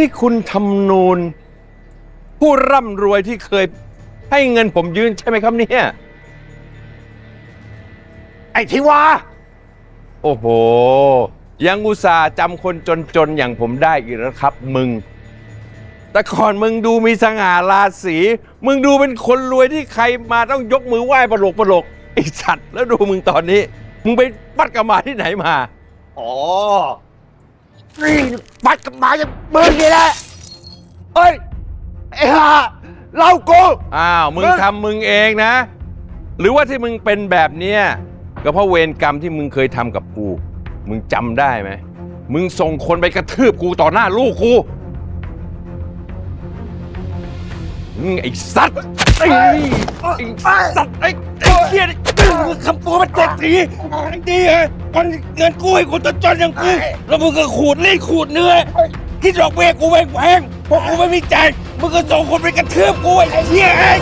นี่คุณทำนูนผู้ร่ำรวยที่เคยให้เงินผมยืนใช่ไหมครับเนี่ย ไอ้ทิวา โอ้โห ยังอุตส่าห์จำคนจนๆ อย่างผมได้อีกแล้วครับ มึง แต่ก่อนมึงดูมีสง่าราศี มึงดูเป็นคนรวยที่ใครมาต้องยกมือไหว้ประหลกประหลกไอสัตว์แล้วดูมึงตอนนี้ มึงไปปัดกระมาที่ไหนมา อ๋อ นี่ปัดกับหมาอย่างมึงนี่แหละเอ้ยไอ้ห่าเล่ากู อ้าว มึงเอ้ยทำมึงเองนะ หรือว่าที่มึงเป็นแบบเนี้ยก็เพราะเวรกรรมที่มึงเคยทำกับกู มึงจำได้ไหม มึงส่งคนไปกระทืบกูต่อหน้าลูกกูมึงไอ้สัตว์ไอ้ไอ้สัตว์ไอ้ไอ้ สีไอ้ดีไงคนเงินกู้ให้คนจนๆอย่างกูแล้วมึงก็ขูดรีดขูดเนื้อคิดดอกเบี้ยกูแพงๆพวกกูไม่มีใจายมึงก็ส่งคนไปกระทืบกูไอ้เหี้ยไอ้